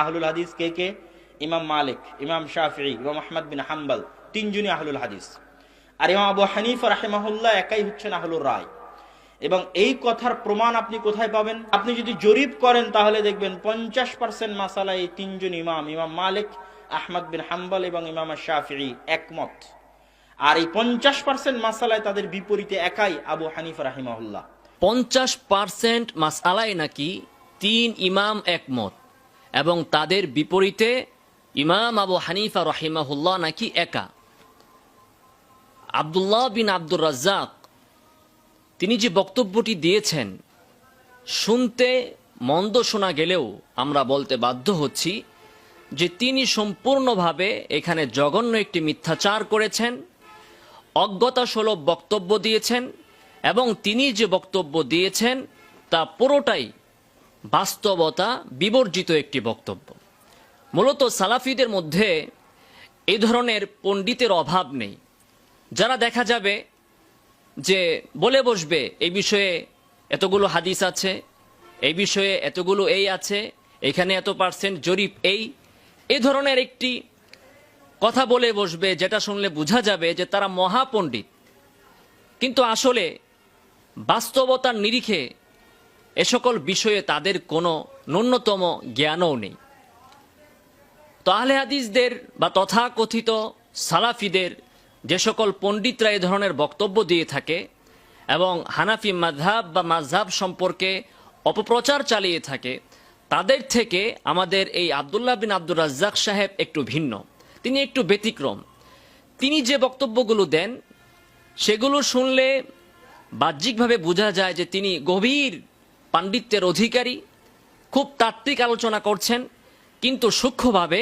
আহলুল হাদিস কে কে? ইমাম মালিক, ইমাম শাফি ইমাম আহমদ বিন হাম্বাল, তিনজনই আহলুল হাদিস। আর ইমাম আবু হানিফ রাহেমাহুল্লাহ একাই হচ্ছেন আহলুর রায়। এবং এই কথার প্রমাণ আপনি কোথায় পাবেন? আপনি যদি জরিপ করেন, তাহলে দেখবেন পঞ্চাশ পার্সেন্ট মাসালা এই তিনজন ইমাম ইমাম মালিক, আহমদ বিন হাম্বাল এবং ইমাম শাফি একমত। আর এই পঞ্চাশ পার্সেন্ট মাসালায় তাদের বিপরীতে একাই আবু হানিফ রাহিমাহুল্লাহ। পঞ্চাশ পার্সেন্ট মাসালায় নাকি তিন ইমাম একমত? এবং তাদের বিপরীতে ইমাম আবু হানিফা রহিমাহুল্লাহ নাকি একা। আবদুল্লাহ বিন আব্দুর রাজ্জাক, তিনি যে বক্তব্যটি দিয়েছেন, শুনতে মন্দ শোনা গেলেও আমরা বলতে বাধ্য হচ্ছি যে তিনি সম্পূর্ণভাবে এখানে জঘন্য একটি মিথ্যাচার করেছেন, অজ্ঞতাসুলভ বক্তব্য দিয়েছেন এবং তিনি যে বক্তব্য দিয়েছেন তা পুরোটাই বাস্তবতা বিবর্জিত একটি বক্তব্য। মূলত সালাফিদের মধ্যে এই ধরনের পণ্ডিতের অভাব নেই। যারা দেখা যাবে যে বলে বসবে, এই বিষয়ে এতগুলো হাদিস আছে, এই বিষয়ে এতগুলো এই আছে, এখানে এত পার্সেন্ট জরিপ এই। এই ধরনের একটি কথা বলে বসবে, যেটা শুনলে বোঝা যাবে যে তারা মহাপণ্ডিত। কিন্তু আসলে বাস্তবতার নিরিখে এ সকল বিষয়ে তাদের কোনো ন্যূনতম জ্ঞানও নেই। তো আহলে হাদিসদের বা তথাকথিত সালাফিদের যে সকল পণ্ডিতরা এ ধরনের বক্তব্য দিয়ে থাকে এবং হানাফি মাঝহাব বা মাঝহাব সম্পর্কে অপপ্রচার চালিয়ে থাকে, তাদের থেকে আমাদের এই আবদুল্লাহ বিন আব্দুর রাজ্জাক সাহেব একটু ভিন্ন। তিনি একটু ব্যতিক্রম। তিনি যে বক্তব্যগুলো দেন, সেগুলো শুনলে বাহ্যিকভাবে বোঝা যায় যে তিনি গভীর পাণ্ডিত্যের অধিকারী, খুব তাত্ত্বিক আলোচনা করছেন, কিন্তু সূক্ষ্মভাবে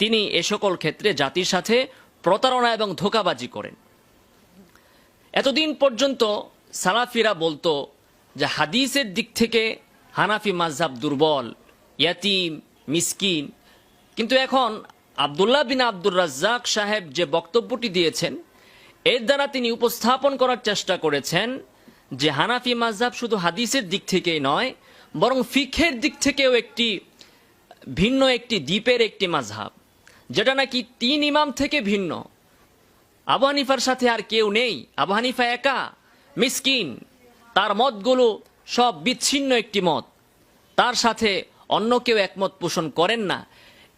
তিনি এ সকল ক্ষেত্রে জাতির সাথে প্রতারণা এবং ধোকাবাজি করেন। এতদিন পর্যন্ত সালাফিরা বলতো যে হাদিসের দিক থেকে হানাফি মাঝহাব দুর্বল, ইয়াতিম, মিসকিন। কিন্তু এখন আবদুল্লাহ বিন আব্দুর রাজ্জাক সাহেব যে বক্তব্যটি দিয়েছেন, এর দ্বারা তিনি উপস্থাপন করার চেষ্টা করেছেন যে হানাফি মাঝহাব শুধু হাদিসের দিক থেকেই নয়, বরং ফিখের দিক থেকেও একটি ভিন্ন একটি দ্বীপের একটি মাঝহাব যেটা নাকি তিন ইমাম থেকে ভিন্ন। আবু হানিফার সাথে আর কেউ নেই। আবু হানিফা একা, মিসকিন, তার মতগুলো সব বিচ্ছিন্ন একটি মত। তার সাথে অন্য কেউ একমত পোষণ করেন না।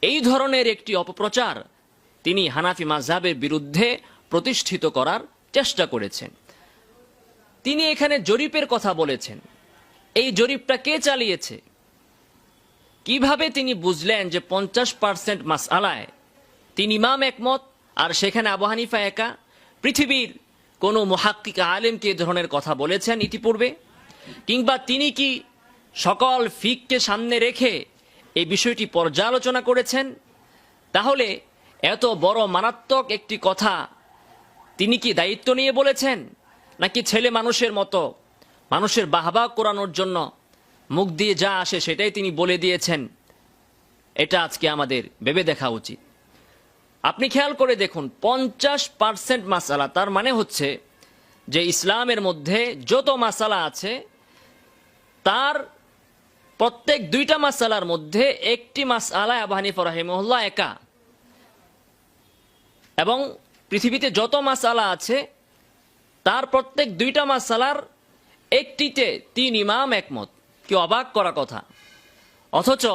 এই ধরনের একটি অপপ্রচার তিনি হানাফি মাঝহাবের বিরুদ্ধে প্রতিষ্ঠিত করার চেষ্টা করেছেন। তিনি এখানে জরিপের কথা বলেছেন। এই জরিপটা কে চালিয়েছে? কীভাবে তিনি বুঝলেন যে পঞ্চাশ পার্সেন্ট মাস আলায় তিন ইমাম একমত আর সেখানে আবু হানিফা একা? পৃথিবীর কোনো মহাক্কিক আলেমকে এ ধরনের কথা বলেছেন ইতিপূর্বে? কিংবা তিনি কি সকল ফিককে সামনে রেখে এই বিষয়টি পর্যালোচনা করেছেন? তাহলে এত বড় মারাত্মক একটি কথা তিনি কি দায়িত্ব নিয়ে বলেছেন? নাকি ছেলে মানুষের মতো? মানুষের বাহবা করানোর জন্য মুখ দিয়ে যা আসে সেটাই তিনি বলে দিয়েছেন। এটা আজকে আমাদের ভেবে দেখা উচিত। আপনি খেয়াল করে দেখুন, পঞ্চাশ পার্সেন্ট মাসালা, তার মানে হচ্ছে যে ইসলামের মধ্যে যত মাসালা আছে, তার প্রত্যেক দুইটা মাসালার মধ্যে একটি মাসালা আবু হানিফা রাহিমহল্লা একা। এবং পৃথিবীতে যত মাসালা আছে তার প্রত্যেক দুইটা মাসালার একটিতে তিন ইমাম একমত। কি অবাক করা কথা। অথচ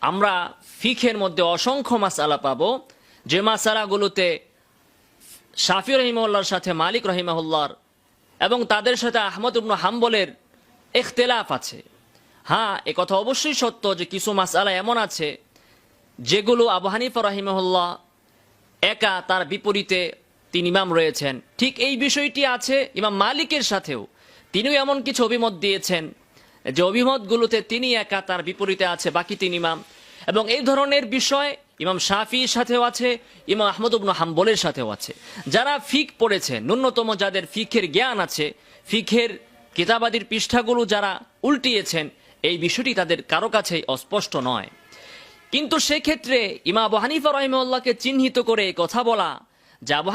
আমরা ফিখের মধ্যে অসংখ্য মাসালা পাবো। যে মাসালাগুলোতে শাফি রহিমউল্লার সাথে মালিক রহিমাহুল্লার এবং তাদের সাথে আহমদ ইবনু হাম্বলের এখতেলাফ আছে। হ্যাঁ এ কথা অবশ্যই সত্য যে কিছু মাসালা এমন আছে যেগুলো আবু হানিফা একা তার বিপরীতে তিন ইমাম রয়েছেন। ঠিক এই বিষয়টি আছে ইমাম মালিকের সাথেও। তিনিও এমন কিছু অভিমত দিয়েছেন যে অভিমতগুলোতে তিনি একা তার বিপরীতে আছে বাকি তিন ইমাম। এবং এই ধরনের বিষয় ইমাম শাফির সাথেও আছে, ইমাম আহমদ ইবনু হাম্বলের সাথেও আছে। যারা ফিক পড়েছে, ন্যূনতম যাদের ফিখের জ্ঞান আছে ফিখের কিতাবাদির পৃষ্ঠাগুলো যারা উল্টিয়েছেন, এই বিষয়টি তাদের কারও কাছেই অস্পষ্ট নয়। কিন্তু সেক্ষেত্রে ইমা আবু হানিফা চিহ্নিত করে কথা বলা যে আবু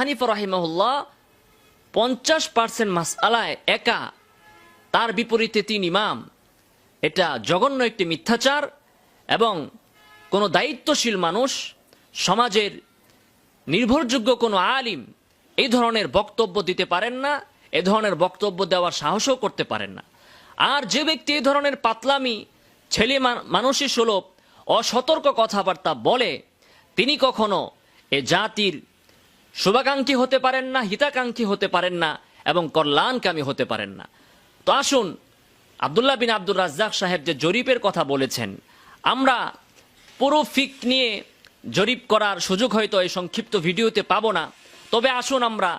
পঞ্চাশ পার্সেন্ট মাস আলায় একা, তার বিপরীতে তিন ইমাম। এটা জঘন্য একটি মিথ্যাচার এবং কোনো দায়িত্বশীল মানুষ, সমাজের নির্ভরযোগ্য কোনো আলিম এই ধরনের বক্তব্য দিতে পারেন না, এ ধরনের বক্তব্য দেওয়ার সাহসও করতে পারেন না। আর যে ব্যক্তি এই ধরনের পাতলামি, ছেলে মা- মানুষের সুলভ, অসতর্ক কথাবার্তা বলে, তিনি কখনো এ জাতির শুভাকাঙ্ক্ষী হতে পারেন না, হিতাকাঙ্ক্ষী হতে পারেন না, এবং কল্যাণকামী হতে পারেন না। তো আসুন, আবদুল্লাহ বিন আব্দুর রাজ্জাক সাহেব যে জরিপের কথা বলেছেন, আমরা পুরো ফিক নিয়ে জরিপ করার সুযোগ হয়তো এই সংক্ষিপ্ত ভিডিওতে পাবো না, তবে আসুন আমরা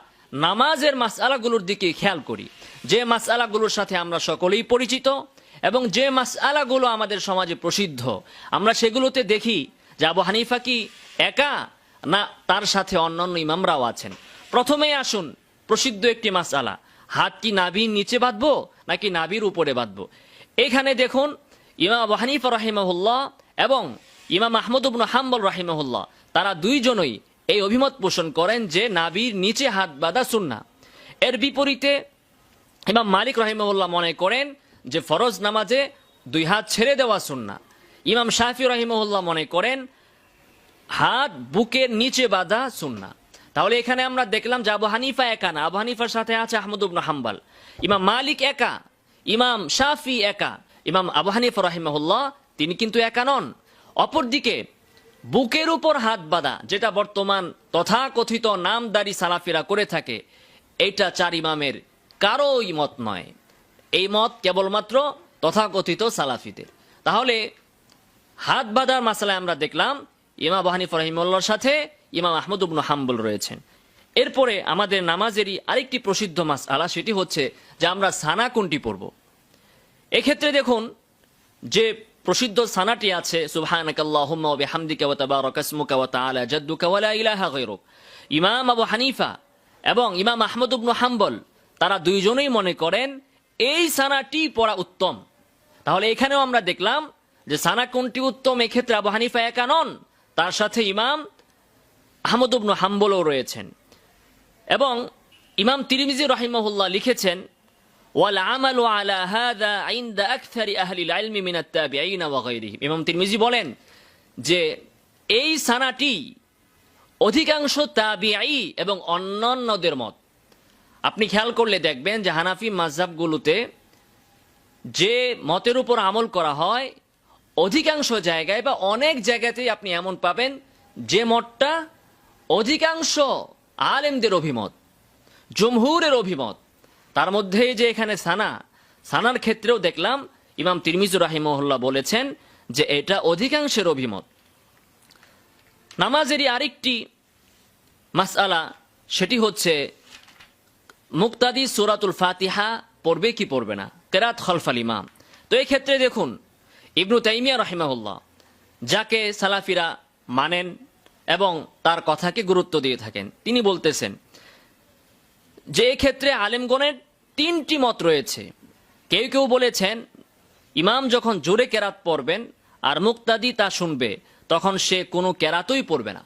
নামাজের মাসআলাগুলোর দিকে খেয়াল করি। যে মাসআলাগুলোর সাথে আমরা সকলেই পরিচিত, এবং যে মাসআলাগুলো আমাদের সমাজে প্রসিদ্ধ, আমরা সেগুলোতে দেখি যে আবু হানিফা কি একা না, তার সাথে অন্যান্য ইমামরাও আছেন। প্রথমেই আসুন, প্রসিদ্ধ একটি মাসআলা। হাত কি নাভির নিচে বাঁধবো, নাকি নাভির উপরে বাঁধবো? এখানে দেখুন, ইমাম আবু হানিফা রাহিমাহুল্লাহ এবং ইমাম আহমদ হাম্বল রাহিমাহুল্লাহ, তারা দুইজনই এই অভিমত পোষণ করেন যে নাভির নিচে হাত বাঁধা সুন্না এর বিপরীতে ইমাম মালিক রহিমউল্লাহ মনে করেন যে ফরজ নামাজে দুই হাত ছেড়ে দেওয়া সুন্না ইমাম শাফি রহিমউল্লাহ মনে করেন হাত বুকের নিচে বাঁধা সুন্না তাহলে এখানে আমরা দেখলাম যে আবু হানিফা একা না। আবু হানিফার সাথে আছে আহমদ ইবনু হাম্বাল। ইমাম মালিক একা, ইমাম শাফি একা, ইমাম আবু হানিফা রহিমহুল্লাহ, তিনি কিন্তু একা নন। অপরদিকে বুকের উপর হাত বাঁধা, যেটা বর্তমান তথাকথিত নামদারি সালাফিরা করে থাকে, এইটা চার ইমামের কারোই মত নয়। এই মত কেবলমাত্র তথাকথিত সালাফিদের। তাহলে হাত বাঁধার মাসালায় আমরা দেখলাম ইমাম বাহানি ফরাহিমুল্লার সাথে ইমাম আহমদ উবনু হাম্বুল রয়েছেন। এরপরে আমাদের নামাজেরই আরেকটি প্রসিদ্ধ মাস আলা সেটি হচ্ছে যে আমরা সানা কোনটি পড়ব। এক্ষেত্রে দেখুন, যে প্রসিদ্ধ সানাটি আছে ইমাম আবু হানিফা এবং ইমাম আহমদ ইবনু হাম্বল, তারা দুইজনেই মনে করেন এই সানাটি পড়া উত্তম। তাহলে এখানেও আমরা দেখলাম যে সানা কোনটি উত্তম, এক্ষেত্রে আবু হানিফা একা নন। তার সাথে ইমাম আহমদুবনু হাম্বলও রয়েছেন। এবং ইমাম তিরমিজি রাহিমাহুল্লাহ লিখেছেন, ওয়াল আমাল আলা হাদা আইন্দা আকথারি আহলি আলমি মিনাত তাবিঈন ওয়া গায়রিহিম। ইমাম তিরমিজি বলেন যে, এই সানাটি অধিকাংশ তাবিআই এবং অন্যান্যদের মত। আপনি খেয়াল করলে দেখবেন যে হানাফি মাযহাবগুলোতে যে মতের উপর আমল করা হয় অধিকাংশ জায়গায় বা অনেক জায়গাতেই আপনি এমন পাবেন যে মতটা অধিকাংশ আলেমদের অভিমত, জমহুরের অভিমত। তার মধ্যেই যে এখানে সানা, সানার ক্ষেত্রেও দেখলাম ইমাম তিরমিজুর রাহিমহল্লা বলেছেন যে এটা অধিকাংশের অভিমত। নামাজেরই আরেকটি মাসআলা, সেটি হচ্ছে মুক্তাদি সুরাতুল ফাতিহা পড়বে কি পড়বে না, কেরাত খলফাল ইমাম। তো এই ক্ষেত্রে দেখুন ইবনু তাইমিয়া রহিমাহুল্লাহ, যাকে সালাফিরা মানেন এবং তার কথাকে গুরুত্ব দিয়ে থাকেন, তিনি বলতেছেন, যে ক্ষেত্রে আলেমগণের তিনটি মত রয়েছে। কেউ কেউ বলেছেন, ইমাম যখন জোরে কেরাত পড়বেন আর মুক্তাদি তা শুনবে, তখন সে কোনো কেরাতই পড়বে না।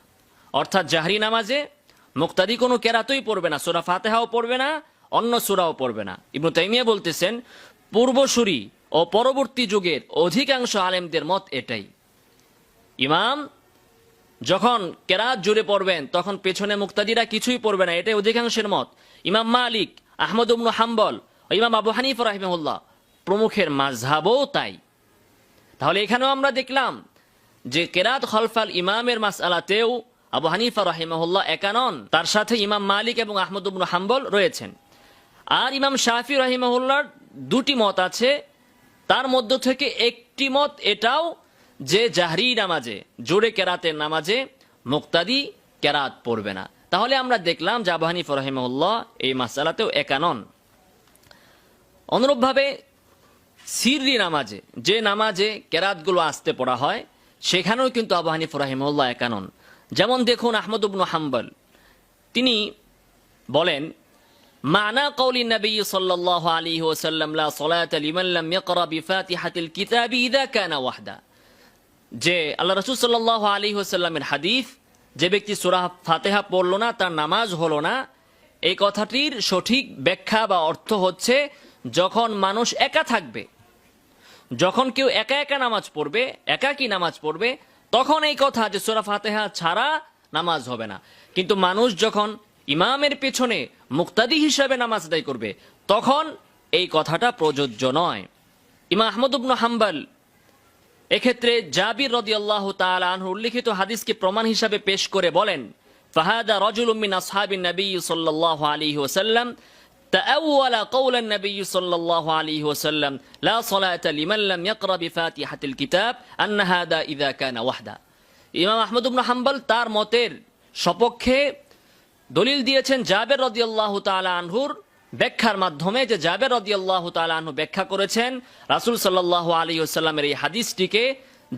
অর্থাৎ জাহরি নামাজে মুক্তাদি কোনো কেরাতই পড়বে না, সুরা ফাতেহাও পড়বে না, অন্য সুরাও পড়বে না। ইবনু তাইমিয়া বলতেছেন, পূর্বসূরি ও পরবর্তী যুগের অধিকাংশ আলেমদের মত এটাই। ইমাম যখন কেরাত জুড়ে পড়বেন, তখন পেছনে মুক্তাদিরা কিছুই পড়বে না, এটাই অধিকাংশের মত। ইমাম মালিক, আহমদ উবনু হাম্বল ও ইমাম আবু হানিফ রাহিমুল্লাহ প্রমুখের মাঝহাবও তাই। তাহলে এখানেও আমরা দেখলাম যে কেরাত খলফাল ইমামের মাসআলাতেও আবু হানিফা রাহিমাহুল্লাহ একা নন, তার সাথে ইমাম মালিক এবং আহমদ উবনু হাম্বল রয়েছেন। আর ইমাম শাফি রাহিমাহুল্লাহর দুটি মত আছে তার মধ্য থেকে একটি মত এটাও যে জাহরি নামাজে, জোরে কেরাতের নামাজে মুক্তাদি কেরাত পড়বে না। তাহলে আমরা দেখলাম আবু হানিফা এই মাসালাতেও একানন অনুরূপভাবে সিররি নামাজে, যে নামাজে কেরাতগুলো আসতে পড়া হয়, সেখানেও কিন্তু আবু হানিফ রাহিমউল্লাহ একানন যেমন দেখুন আহমদ উবনু হাম্বল, তিনি বলেন মানা কৌলি নবী সাল্লাল্লাহু আলাইহি ওয়াসাল্লাম, লা সালাতা লিমান লাম ইয়াকরা বিফাতিহাতিল কিতাবি ইযা কানা ওয়াহদা। যে আল্লাহ রাসূল সাল্লাল্লাহু আলাইহি ওয়াসাল্লামের হাদিস, যে ব্যক্তি সূরা ফাতিহা পড়ল না, তার নামাজ হলো না, এই কথাটির সঠিক ব্যাখ্যা বা অর্থ হচ্ছে, যখন মানুষ একা থাকবে, যখন কেউ একা একা নামাজ পড়বে, একা কি নামাজ পড়বে, তখন এই কথা যে সুরা ফাতেহা ছাড়া নামাজ হবে না। কিন্তু মানুষ যখন ইমামের পেছনে মুক্তাদি হিসাবে নামাজ আদায় করবে তখন এই কথাটা প্রযোজ্য নয় ইমা আহমদ ইবনু হাম্বাল এক্ষেত্রে জাবির রদিয়াল্লাহ তাআলা আনহু উল্লিখিত হাদিসকে প্রমাণ হিসাবে পেশ করে বলেন ফাহাদা রাজুলুম মিন আসহাবিন নবী সাল্লাল্লাহু আলাইহি ওয়াসাল্লাম تأول قول النبي صلى الله عليه وسلم لا صلاة لمن لم يقرأ بفاتحة الكتاب أن هذا إذا كان وحده ইমাম আহমদ ইবনু হাম্বল তার মতের সপক্ষে দলিল দিয়েছেন জাবের রদিয়াল্লাহ তাআলা আনহুর ব্যাখ্যার মাধ্যমে যে জাবের রদিয়াল্লাহ তাআলা আনহু ব্যাখ্যা করেছেন, রাসূল সাল্লাল্লাহু আলাইহি ওয়াসাল্লামের এই হাদিসটিকে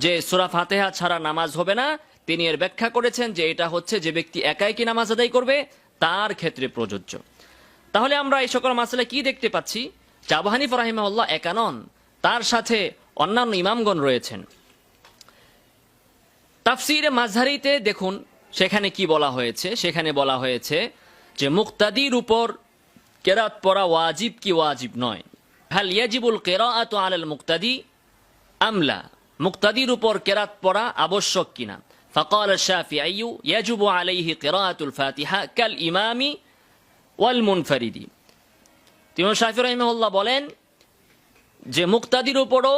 যে সূরা ফাতিহা ছাড়া নামাজ হবে না, তিনি এর ব্যাখ্যা করেছেন যে এটা হচ্ছে যে ব্যক্তি একাই কি নামাজ আদায় করবে, তার ক্ষেত্রে প্রযোজ্য। তাহলে আমরা এই সকল মাসলে কি দেখতে পাচ্ছি? জাবু হানিফ রাহিমাহুল্লাহ একা তার সাথে অন্যান্য ইমামগণ রয়েছেন। তাফসিরে মাঝহারিতে দেখুন সেখানে কি বলা হয়েছে সেখানে বলা হয়েছে যে মুক্তাদির উপর কেরাত পড়া ওয়াজিব কি ওয়াজিব নয় হাল ইয়াজিবুল কেরাআতু আলাল মুক্তাদি আমলা মুক্তাদির উপর কেরাত পড়া আবশ্যক কিনা فقال الشافعي يجب عليه قراءة الفاتحة كالإمام والمنفرد তিমুর শাফি রহিমউল্লাহ বলেন যে মুক্তাদির উপরও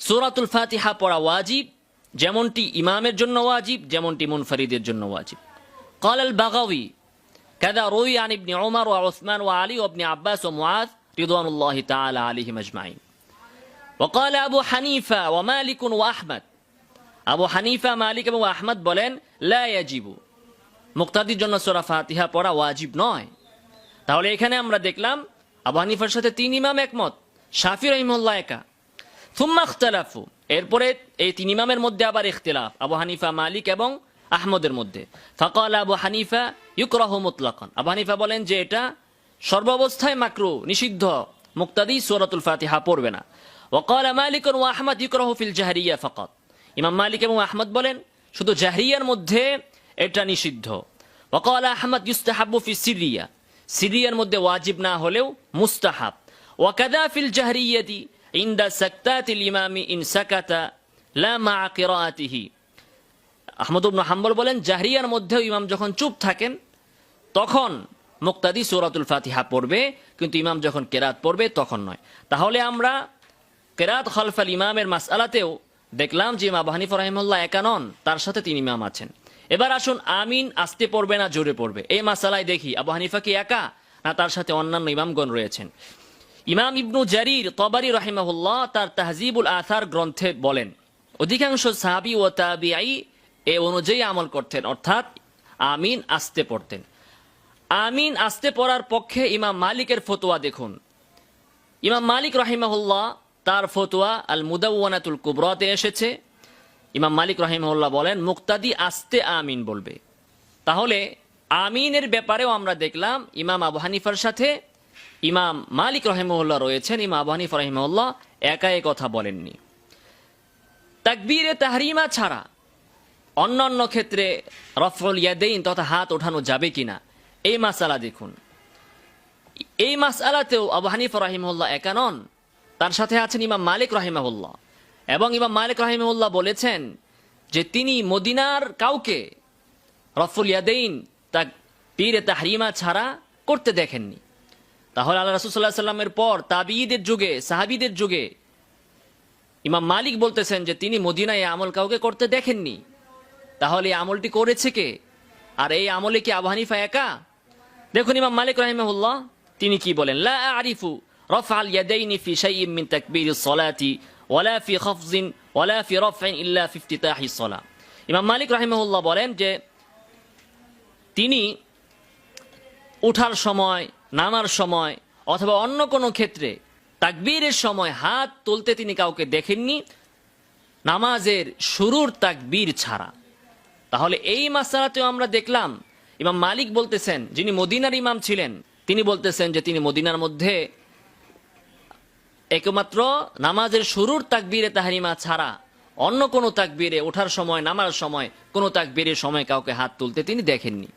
সূরাতুল ফাতিহা পড়া ওয়াজিব যেমনটি ইমামের জন্য ওয়াজিব যেমনটি মুনফারিদের জন্য ওয়াজিব قال البغوي كذا روي عن ابن عمر وعثمان وعلي وابن عباس ومعاذ رضوان الله تعالى عليهم اجمعين وقال ابو حنيفه ومالك واحمد আবু হানিফা মালিক এবং আহমদ বলেন লা ইয়াজিবু মুক্তাদির জন্য সূরা ফাতিহা পড়া ওয়াজিব নয় তাহলে এখানে আমরা দেখলাম আবু হানিফার সাথে তিন ইমাম একমত শাফি রহিমুল্লাহ একা থুম্মা ইখতালাফু। এরপরে এই তিন ইমামের মধ্যে আবার ইখতিলাফ, আবু হানিফা, মালিক এবং আহমদের মধ্যে। ফাকাল আবু হানিফা ইউকরাহ মুতলাকান। আবু হানিফা বলেন যে এটা সর্বাবস্থায় মাকরু, নিষিদ্ধ, মুক্তাদি সূরাতুল ফাতিহা পড়বে না। ওয়াকাল মালিক ওয়া আহমদ ইউকরাহু ফিল জাহরিয়া ফাকাত। ইমাম মালিক এবং আহমদ বলেন, শুধু জাহরিয়ার মধ্যে এটা নিষিদ্ধ। ওয়াকাল আহমদ ইউস্তাহাব্বু ফি সিরিয়া। সিরিয়ার মধ্যে ওয়াজিব না হলেও মুস্তাহাব। ওয়াকাদা ফিল জাহরিয়াতি ইনদা সাকতাতিল ইমামি ইন সাকাতা লা মা কিরাআতিহি আহমদ ইবনে হাম্বল বলেন জাহরিয়ার মধ্যেও ইমাম যখন চুপ থাকেন, তখন মুক্তাদি সূরাতুল ফাতিহা পড়বে, কিন্তু ইমাম যখন কেরাত পড়বে তখন নয়। তাহলে আমরা কেরাত খলফাল ইমামের মাসআলাতেও দেখলাম যে ইমাম হানিফা রাহিমাহুল্লাহ একা নন, তার সাথে তিন ইমাম আছেন। এবার আসুন আমিন আসতে পড়বে না জোরে পড়বে। এই মাসালায় দেখি আবু হানিফা কি একা, না তার সাথে অন্যান্য ইমামগণ রয়েছেন। ইমাম ইবনু জারির তবারি রাহিমাহুল্লাহ তার তাহজিবুল আথার গ্রন্থে বলেন, অধিকাংশ সাহাবি ও তাবিআই এ অনুযায়ী আমল করতেন, অর্থাৎ আমিন আসতে পড়তেন। আমিন আসতে পড়ার পক্ষে ইমাম মালিকের ফতোয়া দেখুন। ইমাম মালিক রহিমাহুল্লাহ তার ফতোয়া আল মুদাওয়ানাতুল কুবরাতে এসেছে। ইমাম মালিক রাহিমাহুল্লাহ বলেন, মুক্তাদি আসতে আমিন বলবে। তাহলে আমিনের ব্যাপারেও আমরা দেখলাম ইমাম আবু হানিফার সাথে ইমাম মালিক রহিমউল্লাহ রয়েছেন, ইমাম আবু হানিফা রহিমউল্লাহ একা এ কথা বলেননি। তাকবীরে তাহরিমা ছাড়া অন্যান্য ক্ষেত্রে রফল ইয়াদেইন তথা হাত ওঠানো যাবে কিনা, এই মাসালা দেখুন। এই মাসালাতেও আবু হানিফা রহিমউল্লাহ একা নন, তার সাথে আছেন ইমাম মালিক রহিমাহুল্লাহ। এবং ইমাম মালিক রহিমাহুল্লাহ বলেছেন যে তিনি মদিনার কাউকে রফুল ইয়াদেইন তা পীরে তাহরিমা ছাড়া করতে দেখেননি। তাহলে আল্লাহ রাসুল্লাহ সাল্লামের পর তাবিদের যুগে সাহাবিদের যুগে ইমাম মালিক বলতেছেন যে তিনি মদিনায় এই আমল কাউকে করতে দেখেননি তাহলে এই আমলটি করেছে কে আর এই আমলে কি আবু হানিফা একা দেখুন ইমাম মালিক রাহিমাহুল্লাহ তিনি কি বলেন লা আরিফু رفع اليدين في شيء من تكبير الصلاة ولا في خفض ولا في رفع إلا في افتتاح الصلاة ইমাম মালিক রাহিমাহুল্লাহ বলেন যে তিনি উঠার সময় নামার সময় অথবা অন্য কোনো ক্ষেত্রে তাকবীরের সময় হাত তুলতে তিনি কাউকে দেখেননি, নামাজের শুরুর তাকবীর ছাড়া। তাহলে এই মাসালাতেও আমরা দেখলাম, ইমাম মালিক বলতেছেন, যিনি মদিনার ইমাম ছিলেন, তিনি বলতেছেন যে তিনি মদিনার মধ্যে একমাত্র নামাজের শুরুর তাকবীরে তাহারিমা ছাড়া অন্য কোনো তাকবীরে ওঠার সময়, নামার সময় কোনো তাকবীরের সময় কাউকে হাত তুলতে তিনি দেখেননি।